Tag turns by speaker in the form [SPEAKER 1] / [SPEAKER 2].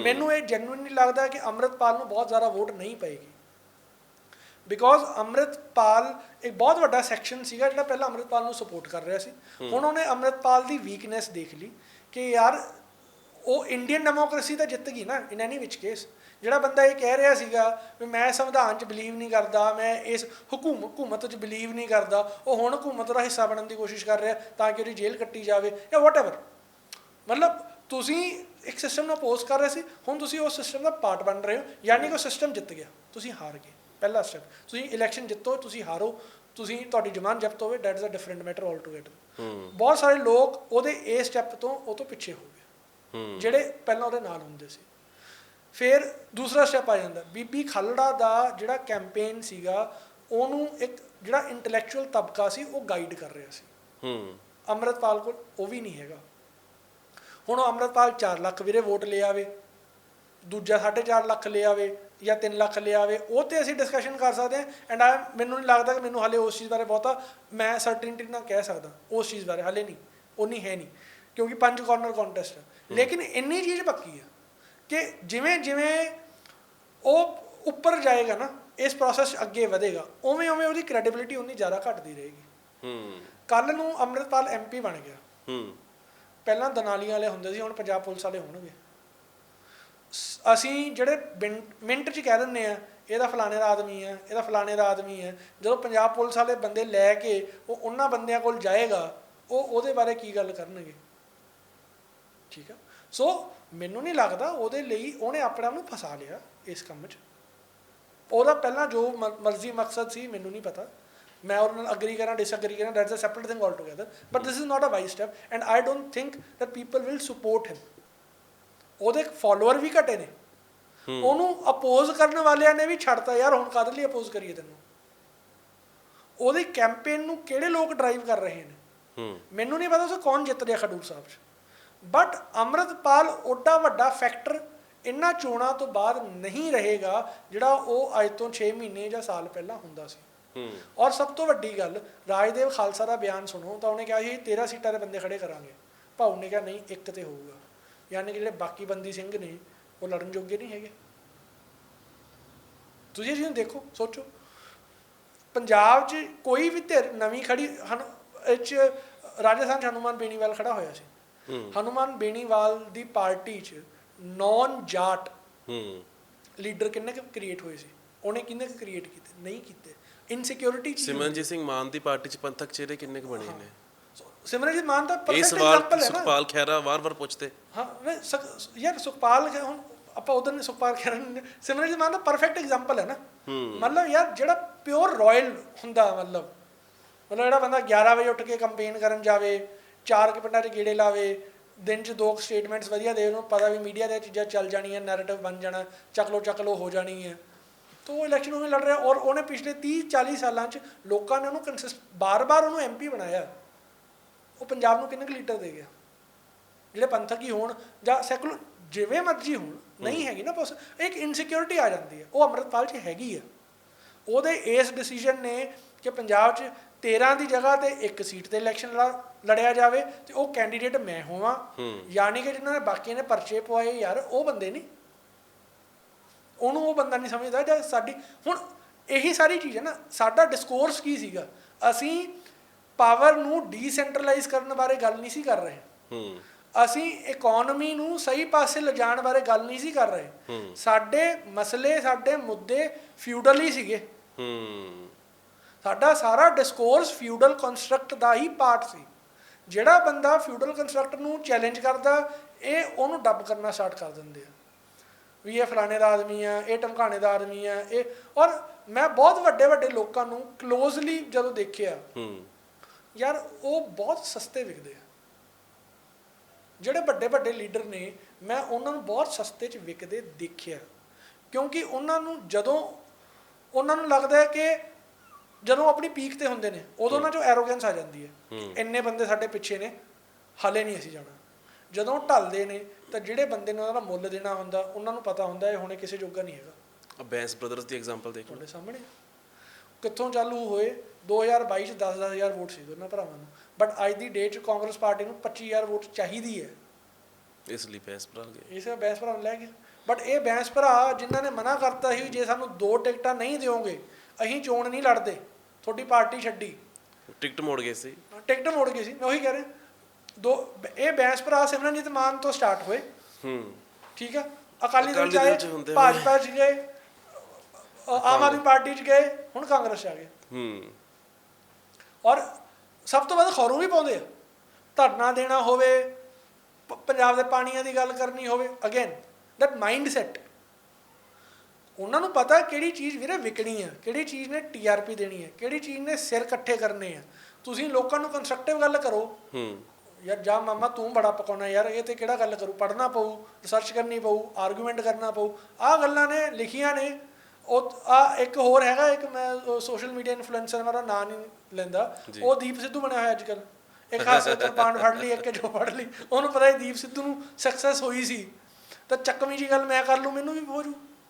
[SPEAKER 1] ਮੈਨੂੰ ਇਹ ਜੈਨੂਇਨਲੀ ਲੱਗਦਾ ਕਿ ਅੰਮ੍ਰਿਤਪਾਲ ਨੂੰ ਬਹੁਤ ਜ਼ਿਆਦਾ ਵੋਟ ਨਹੀਂ ਪਏਗੀ। ਬਿਕੋਜ਼ ਅੰਮ੍ਰਿਤਪਾਲ ਇੱਕ ਬਹੁਤ ਵੱਡਾ ਸੈਕਸ਼ਨ ਸੀਗਾ ਜਿਹੜਾ ਪਹਿਲਾਂ ਅੰਮ੍ਰਿਤਪਾਲ ਨੂੰ ਸਪੋਰਟ ਕਰ ਰਿਹਾ ਸੀ। ਹੁਣ ਉਹਨੇ ਅੰਮ੍ਰਿਤਪਾਲ ਦੀ ਵੀਕਨੈਸ ਦੇਖ ਲਈ ਕਿ ਯਾਰ ਉਹ ਇੰਡੀਅਨ ਡੈਮੋਕ੍ਰੇਸੀ ਤਾਂ ਜਿੱਤ ਗਈ ਨਾ ਇਨ ਐਨੀ ਵਿਚ ਕੇਸ ਜਿਹੜਾ ਬੰਦਾ ਇਹ ਕਹਿ ਰਿਹਾ ਸੀਗਾ ਵੀ ਮੈਂ ਸੰਵਿਧਾਨ 'ਚ ਬਲੀਵ ਨਹੀਂ ਕਰਦਾ ਮੈਂ ਇਸ ਹਕੂਮ ਹਕੂਮਤ 'ਚ ਬਲੀਵ ਨਹੀਂ ਕਰਦਾ ਉਹ ਹੁਣ ਹਕੂਮਤ ਦਾ ਹਿੱਸਾ ਬਣਨ ਦੀ ਕੋਸ਼ਿਸ਼ ਕਰ ਰਿਹਾ ਤਾਂ ਕਿ ਉਹਦੀ ਜੇਲ੍ਹ ਕੱਟੀ ਜਾਵੇ ਜਾਂ ਵਾਟਐਵਰ ਮਤਲਬ ਤੁਸੀਂ ਇੱਕ ਸਿਸਟਮ ਨੂੰ ਅਪੋਜ਼ ਕਰ ਰਹੇ ਸੀ ਹੁਣ ਤੁਸੀਂ ਉਸ ਸਿਸਟਮ ਦਾ ਪਾਰਟ ਬਣ ਰਹੇ ਹੋ ਯਾਨੀ ਕਿ ਉਹ ਸਿਸਟਮ ਜਿੱਤ ਗਿਆ ਤੁਸੀਂ ਹਾਰ ਗਏ ਪਹਿਲਾ ਸਟੈਪ ਤੁਸੀਂ ਇਲੈਕਸ਼ਨ ਜਿੱਤੋ ਤੁਸੀਂ ਹਾਰੋ ਤੁਸੀਂ ਤੁਹਾਡੀ ਜ਼ਮਾਨ ਜ਼ਬਤ ਹੋਵੇ that is a different matter all together ਬਹੁਤ ਸਾਰੇ ਲੋਕ ਉਹਦੇ ਇਹ ਸਟੈਪ ਤੋਂ ਉਹ ਤੋਂ ਪਿੱਛੇ ਹੋ ਗਏ ਜਿਹੜੇ ਪਹਿਲਾਂ ਉਹਦੇ ਨਾਲ ਹੁੰਦੇ ਸੀ। ਫਿਰ ਦੂਸਰਾ ਸਟੈਪ ਆ ਜਾਂਦਾ ਬੀਬੀ ਖਾਲੜਾ ਦਾ ਜਿਹੜਾ ਕੈਂਪੇਨ ਸੀਗਾ ਉਹਨੂੰ ਇੱਕ ਜਿਹੜਾ ਇੰਟੈਲੈਕਚੁਅਲ ਤਬਕਾ ਸੀ ਉਹ ਗਾਈਡ ਕਰ ਰਿਹਾ ਸੀ।
[SPEAKER 2] ਹੂੰ।
[SPEAKER 1] ਅੰਮ੍ਰਿਤਪਾਲ ਕੋਲ ਉਹ ਵੀ ਨਹੀਂ ਹੈਗਾ। ਹੁਣ ਉਹ ਅੰਮ੍ਰਿਤਪਾਲ 4 ਲੱਖ ਵੀਰੇ ਵੋਟ ਲੈ ਆਵੇ ਦੂਜਾ 4.5 ਲੱਖ ਲੈ ਆਵੇ ਜਾਂ 3 ਲੱਖ ਲੈ ਆਵੇ ਉਹ ਤੇ ਅਸੀਂ ਡਿਸਕਸ਼ਨ ਕਰ ਸਕਦੇ ਹਾਂ ਐਂਡ ਆ ਮੈਨੂੰ ਨਹੀਂ ਲੱਗਦਾ ਕਿ ਮੈਨੂੰ ਹਾਲੇ ਉਸ ਚੀਜ਼ ਬਾਰੇ ਬਹੁਤਾ ਮੈਂ ਸਰਟਨਟੀ ਨਾਲ ਕਹਿ ਸਕਦਾ ਉਸ ਚੀਜ਼ ਬਾਰੇ ਹਾਲੇ ਨਹੀਂ ਉਹ ਨਹੀਂ ਹੈ ਨਹੀਂ ਕਿਉਂਕਿ ਪੰਜ ਕਾਰਨਰ ਕੰਟੈਸਟ ਹੈ। ਲੇਕਿਨ ਇੰਨੀ ਚੀਜ਼ ਪੱਕੀ ਹੈ ਕਿ ਜਿਵੇਂ ਜਿਵੇਂ ਉਹ ਉੱਪਰ ਜਾਏਗਾ ਨਾ ਇਸ ਪ੍ਰੋਸੈਸ ਅੱਗੇ ਵਧੇਗਾ ਉਵੇਂ ਉਵੇਂ ਉਹਦੀ ਕ੍ਰੈਡੀਬਿਲਿਟੀ ਉਨੀ ਜ਼ਿਆਦਾ ਘਟਦੀ ਰਹੇਗੀ।
[SPEAKER 2] ਹੂੰ।
[SPEAKER 1] ਕੱਲ ਨੂੰ ਅੰਮ੍ਰਿਤਪਾਲ ਐਮਪੀ ਬਣ ਗਿਆ।
[SPEAKER 2] ਹੂੰ।
[SPEAKER 1] ਪਹਿਲਾਂ ਦਨਾਲੀਆਂ ਵਾਲੇ ਹੁੰਦੇ ਸੀ, ਹੁਣ ਪੰਜਾਬ ਪੁਲਿਸ ਵਾਲੇ ਹੋਣਗੇ। ਸ- ਅਸੀਂ ਜਿਹੜੇ ਬਿੰ- ਮਿੰਟ 'ਚ ਕਹਿ ਦਿੰਦੇ ਆ, ਇਹਦਾ ਫਲਾਣੇ ਦਾ ਆਦਮੀ ਹੈ ਇਹਦਾ ਫਲਾਣੇ ਦਾ ਆਦਮੀ ਹੈ ਜਦੋਂ ਪੰਜਾਬ ਪੁਲਿਸ ਵਾਲੇ ਬੰਦੇ ਲੈ ਕੇ ਉਹ ਉਹਨਾਂ ਬੰਦਿਆਂ ਕੋਲ ਜਾਏਗਾ, ਉਹ ਉਹਦੇ ਬਾਰੇ ਕੀ ਗੱਲ ਕਰਨਗੇ? ਠੀਕ ਆ? ਸੋ ਮੈਨੂੰ ਨਹੀਂ ਲੱਗਦਾ ਉਹਦੇ ਲਈ ਉਹਨੇ ਆਪਣੇ ਆਪ ਨੂੰ ਫਸਾ ਲਿਆ ਇਸ ਕੰਮ 'ਚ। ਉਹਦਾ ਪਹਿਲਾਂ ਜੋ ਮ- ਮਰਜ਼ੀ ਮਕਸਦ ਸੀ, ਮੈਨੂੰ ਨਹੀਂ ਪਤਾ। ਮੈਂ ਉਹਦੇ ਨਾਲ ਅਗਰੀ ਕਰਾਂ ਡਿਸਐਗਰੀ ਕਰਾਂ that's a separate thing all together but this is not a wise step and I don't think that people will support him ਉਹਦੇ ਫਾਲੋਅਰ ਵੀ ਘਟੇ ਨੇ। ਉਹਨੂੰ ਅਪੋਜ਼ ਕਰਨ ਵਾਲਿਆਂ ਨੇ ਵੀ ਛੱਡਤਾ ਯਾਰ ਹੁਣ ਕਦ ਲਈ ਅਪੋਜ਼ ਕਰੀਏ ਤੈਨੂੰ? ਉਹਦੀ ਕੈਂਪੇਨ ਨੂੰ ਕਿਹੜੇ ਲੋਕ ਡਰਾਈਵ ਕਰ ਰਹੇ ਨੇ? ਮੈਨੂੰ ਨਹੀਂ ਪਤਾ ਉਸ ਕੌਣ ਜਿੱਤ ਰਿਹਾ ਖਡੂਰ ਸਾਹਿਬ 'ਚ। ਬਟ ਅੰਮ੍ਰਿਤਪਾਲ ਓਡਾ ਵੱਡਾ ਫੈਕਟਰ ਇਹਨਾਂ ਚੋਣਾਂ ਤੋਂ ਬਾਅਦ ਨਹੀਂ ਰਹੇਗਾ ਜਿਹੜਾ ਉਹ ਅੱਜ ਤੋਂ 6 ਮਹੀਨੇ ਜਾਂ ਸਾਲ ਪਹਿਲਾਂ ਹੁੰਦਾ ਸੀ। ਔਰ ਸਭ ਤੋਂ ਵੱਡੀ ਗੱਲ ਰਾਜਦੇਵ ਖਾਲਸਾ ਦਾ ਬਿਆਨ ਸੁਣੋ ਤਾਂ ਉਹਨੇ ਕਿਹਾ ਸੀ 13 ਸੀਟਾਂ ਦੇ ਬੰਦੇ ਖੜੇ ਕਰਾਂਗੇ। ਭਾਊ ਨੇ ਕਿਹਾ ਨਹੀਂ ਇੱਕ ਤੇ ਹੋਊਗਾ। ਯਾਨੀ ਕਿ ਜਿਹੜੇ ਬਾਕੀ ਬੰਦੀ ਸਿੰਘ ਨੇ ਉਹ ਲੜਨ ਯੋਗੇ ਨਹੀਂ ਹੈਗੇ। ਤੁਸੀਂ ਜੀ ਦੇਖੋ ਸੋਚੋ। ਪੰਜਾਬ 'ਚ ਕੋਈ ਵੀ ਧਿਰ ਨਵੀਂ ਖੜੀ ਹਨ ਇਹ 'ਚ ਰਾਜਸਥਾਨ ਹਨੂਮਾਨ ਬੇਨੀਵਾਲ ਖੜਾ ਹੋਇਆ ਸੀ। ਹਨੂਮਾਨ ਬੇਨੀਵਾਲ ਦੀ ਪਾਰਟੀ 'ਚ ਨੌਨ ਜਾਟ
[SPEAKER 2] ਹੂੰ।
[SPEAKER 1] ਲੀਡਰ ਕਿੰਨੇ ਕ੍ਰੀਏਟ ਹੋਏ ਸੀ? ਉਹਨੇ ਕਿੰਨੇ ਕੁ ਕ੍ਰੀਏਟ ਕੀਤੇ? ਨਹੀਂ ਕੀਤੇ। ਇਨਸਿਕਿਉਰਿਟੀ
[SPEAKER 2] ਸਿਮਰਨਜੀਤ ਸਿੰਘ ਮਾਨ ਦੀ ਪਾਰਟੀ ਚ ਪੰਥਕ ਚਿਹਰੇ ਕਿੰਨੇ ਕੁ ਬਣੇ ਨੇ?
[SPEAKER 1] ਸਿਮਰਨਜੀਤ ਮਾਨ
[SPEAKER 2] ਇਹ
[SPEAKER 1] ਪਰਫੈਕਟ ਐਗਜ਼ਾਮਪਲ ਹੈ ਨਾ।
[SPEAKER 2] ਸੁਖਪਾਲ ਖਹਿਰਾ ਵਾਰ-ਵਾਰ ਪੁੱਛਦੇ।
[SPEAKER 1] ਹਾਂ ਯਾਰ ਸੁਖਪਾਲ ਹੁਣ ਆਪਾਂ ਉਧਰ ਨੇ ਸੁਖਪਾਲ ਖੈਰ ਸਿਮਰਨਜੀਤ ਮਾਨ ਦਾ ਪਰਫੈਕਟ ਐਗਜ਼ਾਮਪਲ ਹੈ ਨਾ। ਮਤਲਬ ਯਾਰ ਜਿਹੜਾ ਪਿਓਰ ਰਾਇਲ ਹੁੰਦਾ ਮਤਲਬ ਮਤਲਬ ਜਿਹੜਾ ਬੰਦਾ 11 ਵਜੇ ਉੱਠ ਕੇ ਕੰਪੇਨ ਕਰਨ ਜਾਵੇ ਚਾਰ ਕੁ ਪਿੰਡਾਂ 'ਚ ਗੇੜੇ ਲਾਵੇ ਦਿਨ 'ਚ ਦੋ ਸਟੇਟਮੈਂਟਸ ਵਧੀਆ ਦੇ ਉਹਨੂੰ ਪਤਾ ਵੀ ਮੀਡੀਆ ਦੇ ਚੀਜ਼ਾਂ ਚੱਲ ਜਾਣੀਆਂ ਨੈਰੇਟਿਵ ਬਣ ਜਾਣਾ ਚੱਕ ਲੋ ਚੱਕ ਲੋ ਹੋ ਜਾਣੀ ਹੈ। ਤਾਂ ਉਹ ਇਲੈਕਸ਼ਨ ਉਹਨੇ ਲੜ ਰਿਹਾ ਔਰ ਉਹਨੇ ਪਿਛਲੇ 30 40 ਸਾਲਾਂ 'ਚ ਲੋਕਾਂ ਨੇ ਉਹਨੂੰ ਕੰਸਿਸਟ ਬਾਰ-ਬਾਰ ਉਹਨੂੰ ਐਮਪੀ ਬਣਾਇਆ। ਉਹ ਪੰਜਾਬ ਨੂੰ ਕਿੰਨੇ ਕੁ ਲੀਡਰ ਦੇ ਗਿਆ? ਜਿਹੜੇ ਪੰਥਕ ਹੋਣ ਜਾਂ ਸੈਕੂਲਰ ਜਿਵੇਂ ਮਰਜ਼ੀ ਹੋਣ ਨਹੀਂ ਹੈਗੀ ਨਾ ਪੋਸ ਇੱਕ ਇਨਸਿਕਿਉਰਿਟੀ ਆ ਜਾਂਦੀ ਹੈ। ਉਹ ਅੰਮ੍ਰਿਤਪਾਲ 'ਚ ਹੈਗੀ ਹੈ ਉਹਦੇ ਇਸ ਡਿਸੀਜਨ ਨੇ ਕਿ ਪੰਜਾਬ 'ਚ 13 ਦੀ ਜਗ੍ਹਾ ਤੇ ਇੱਕ ਸੀਟ ਤੇ ਇਲੈਕਸ਼ਨ ਲੜਿਆ ਜਾਵੇ ਤੇ ਉਹ ਕੈਂਡੀਡੇਟ ਮੈਂ ਹੋਵਾਂ। ਯਾਨੀ ਕਿ ਜਿਨ੍ਹਾਂ ਨੇ ਬਾਕੀ ਨੇ ਪਰਚੇ ਪਵਾਏ ਯਾਰ ਉਹ ਬੰਦੇ ਨਹੀਂ ਉਹਨੂੰ ਉਹ ਬੰਦਾ ਨਹੀਂ ਸਮਝਦਾ ਜਾਂ ਸਾਡੀ ਹੁਣ ਇਹੀ ਸਾਰੀ ਚੀਜ਼ ਹੈ ਨਾ ਸਾਡਾ ਡਿਸਕੋਰਸ ਕੀ ਸੀਗਾ? ਅਸੀਂ ਪਾਵਰ ਨੂੰ ਡੀਸੈਂਟਰਲਾਈਜ਼ ਕਰਨ ਬਾਰੇ ਗੱਲ ਨਹੀਂ ਸੀ ਕਰ ਰਹੇ।
[SPEAKER 2] ਹੂੰ।
[SPEAKER 1] ਅਸੀਂ ਇਕਨੋਮੀ ਨੂੰ ਸਹੀ ਪਾਸੇ ਲਿਜਾਣ ਬਾਰੇ ਗੱਲ ਨਹੀਂ ਸੀ ਕਰ ਰਹੇ। ਸਾਡੇ ਮਸਲੇ ਸਾਡੇ ਮੁੱਦੇ ਫਿਊਡਲ ਹੀ ਸੀਗੇ।
[SPEAKER 2] ਹੂੰ।
[SPEAKER 1] ਸਾਡਾ ਸਾਰਾ ਡਿਸਕੋਰਸ ਫਿਊਡਲ ਕਨਸਟਰਕਟ ਦਾ ਹੀ ਪਾਰਟ ਸੀ। ਜਿਹੜਾ ਬੰਦਾ ਫਿਊਡਲ ਕਨਸਟਰਕਟ ਨੂੰ ਚੈਲੰਜ ਕਰਦਾ ਇਹ ਉਹਨੂੰ ਡੱਬ ਕਰਨਾ ਸਟਾਰਟ ਕਰ ਦਿੰਦੇ ਆ। ਵੀ ਇਹ ਫਲਾਣੇ ਦਾ ਆਦਮੀ ਆ ਇਹ ਟਮਕਾਣੇ ਦਾ ਆਦਮੀ ਆ ਇਹ ਔਰ ਮੈਂ ਬਹੁਤ ਵੱਡੇ ਵੱਡੇ ਲੋਕਾਂ ਨੂੰ ਕਲੋਜ਼ਲੀ ਜਦੋਂ ਦੇਖਿਆ
[SPEAKER 2] ਹੂੰ।
[SPEAKER 1] ਯਾਰ ਉਹ ਬਹੁਤ ਸਸਤੇ ਵਿਕਦੇ ਆ। ਜਿਹੜੇ ਵੱਡੇ ਵੱਡੇ ਲੀਡਰ ਨੇ ਮੈਂ ਉਹਨਾਂ ਨੂੰ ਬਹੁਤ ਸਸਤੇ 'ਚ ਵਿਕਦੇ ਦੇਖਿਆ। ਕਿਉਂਕਿ ਉਹਨਾਂ ਨੂੰ ਜਦੋਂ ਉਹਨਾਂ ਨੂੰ ਲੱਗਦਾ ਹੈ ਕਿ ਜਦੋਂ ਆਪਣੀ ਪੀਕ ਤੇ ਹੁੰਦੇ ਨੇ ਉਦੋਂ ਉਹਨਾਂ 'ਚੋਂ ਐਰੋਗੈਂਸ ਆ ਜਾਂਦੀ ਹੈ। ਇੰਨੇ ਬੰਦੇ ਸਾਡੇ ਪਿੱਛੇ ਨੇ ਹਾਲੇ ਨਹੀਂ ਅਸੀਂ ਜਾਣਾ। ਜਦੋਂ ਢਲਦੇ ਨੇ ਤਾਂ ਜਿਹੜੇ ਬੰਦੇ ਨੇ ਉਹਨਾਂ ਦਾ ਮੁੱਲ ਦੇਣਾ ਹੁੰਦਾ ਉਹਨਾਂ ਨੂੰ ਪਤਾ ਹੁੰਦਾ ਇਹ ਹੁਣੇ ਕਿਸੇ ਜੋਗਾ ਨਹੀਂ ਹੈਗਾ।
[SPEAKER 2] ਬੈਂਸ ਬ੍ਰਦਰਸ ਦੀ ਐਗਜ਼ਾਮਪਲ ਦੇਖ।
[SPEAKER 1] ਤੁਹਾਡੇ ਸਾਹਮਣੇ ਕਿੱਥੋਂ ਚਾਲੂ ਹੋਏ? 2022 ਚ 10-10000 ਵੋਟ ਸੀ ਦੋਨਾਂ ਭਰਾਵਾਂ ਨੂੰ। ਬਟ ਅੱਜ ਦੀ ਡੇਟ ਚ ਕਾਂਗਰਸ ਪਾਰਟੀ ਨੂੰ 25000 ਵੋਟ ਚਾਹੀਦੀ ਹੈ।
[SPEAKER 2] ਇਸ ਲਈ ਬੈਂਸ ਬ੍ਰਦਰ ਗਏ।
[SPEAKER 1] ਇਸ ਬੈਸ ਭਰਾ ਲੈ ਗਿਆ। ਬਟ ਇਹ ਬੈਂਸ ਭਰਾ ਜਿਨ੍ਹਾਂ ਨੇ ਮਨਾ ਕਰਤਾ ਸੀ ਜੇ ਸਾਨੂੰ ਦੋ ਟਿਕਟਾਂ ਨਹੀਂ ਦਿਓਗੇ ਅਸੀਂ ਚੋਣ ਨਹੀਂ ਲੜਦੇ। ਤੁਹਾਡੀ ਪਾਰਟੀ ਛੱਡੀ।
[SPEAKER 2] ਟਿਕਟ ਮੋੜ ਗਏ ਸੀ।
[SPEAKER 1] ਟਿਕਟ ਮੋੜ ਗਈ ਸੀ ਮੈਂ ਉਹੀ ਕਹਿ ਰਿਹਾ। ਦੋ ਇਹ ਬੈਂਸ ਭਰਾ ਸਿਮਰਨਜੀਤ ਮਾਨ ਤੋਂ ਸਟਾਰਟ ਹੋਏ।
[SPEAKER 2] ਹੂੰ।
[SPEAKER 1] ਠੀਕ ਆ? ਅਕਾਲੀ ਦਲ ਚ ਆਏ। ਭਾਜਪਾ ਚ ਗਏ ਆਮ ਆਦਮੀ ਪਾਰਟੀ ਚ ਗਏ ਹੁਣ ਕਾਂਗਰਸ ਚ ਆ ਗਏ।
[SPEAKER 2] ਹੂੰ।
[SPEAKER 1] ਔਰ ਸਭ ਤੋਂ ਵੱਧ ਖੌਰੂ ਵੀ ਪਾਉਂਦੇ ਆ। ਧਰਨਾ ਦੇਣਾ ਹੋਵੇ ਪੰਜਾਬ ਦੇ ਪਾਣੀਆਂ ਦੀ ਗੱਲ ਕਰਨੀ ਹੋਵੇ ਅਗੇਨ ਦੈਟ ਮਾਈਂਡ ਸੈਟ ਉਹਨਾਂ ਨੂੰ ਪਤਾ ਕਿਹੜੀ ਚੀਜ਼ ਵੀਰੇ ਵਿਕਣੀ ਆ ਕਿਹੜੀ ਚੀਜ਼ ਨੇ ਟੀਆਰਪੀ ਦੇਣੀ ਹੈ ਕਿਹੜੀ ਚੀਜ਼ ਨੇ ਸਿਰ ਇਕੱਠੇ ਕਰਨੇ ਆ। ਤੁਸੀਂ ਲੋਕਾਂ ਨੂੰ ਕੰਸਟਰਕਟਿਵ ਗੱਲ ਕਰੋ।
[SPEAKER 2] ਹੂੰ।
[SPEAKER 1] ਯਾਰ ਜਾ ਮਾਮਾ ਤੂੰ ਬੜਾ ਪਕਾਉਣਾ ਯਾਰ ਇਹ ਤੇ ਕਿਹੜਾ ਗੱਲ ਕਰੂ? ਪੜ੍ਹਨਾ ਪਊ ਰਿਸਰਚ ਕਰਨੀ ਪਊ ਆਰਗੂਮੈਂਟ ਕਰਨਾ ਪਊ। ਆਹ ਗੱਲਾਂ ਨੇ ਲਿਖੀਆਂ ਨੇ। ਉਹ ਆ ਇੱਕ ਹੋਰ ਹੈਗਾ ਇੱਕ ਮੈਂ ਸੋਸ਼ਲ ਮੀਡੀਆ ਇਨਫਲੂਐਂਸਰ ਮੇਰਾ ਨਾਂ ਨਹੀਂ ਲੈਂਦਾ। ਉਹ ਦੀਪ ਸਿੱਧੂ ਬਣਿਆ ਹੋਇਆ ਅੱਜ ਕੱਲ ਇੱਕ ਹਾਸੇ ਤਰਪਾਨ ਫੜ ਲਈ ਇੱਕ ਜੋ ਫੜ ਲਈ। ਉਹਨੂੰ ਪਤਾ ਹੈ ਦੀਪ ਸਿੱਧੂ ਨੂੰ ਸਕਸੈਸ ਹੋਈ ਸੀ। ਤਾਂ ਚੱਕਵੀਂ ਜੀ ਗੱਲ ਮੈਂ ਕਰ ਲੂ ਮੈਨੂੰ ਵੀ ਹੋ ਜੂ।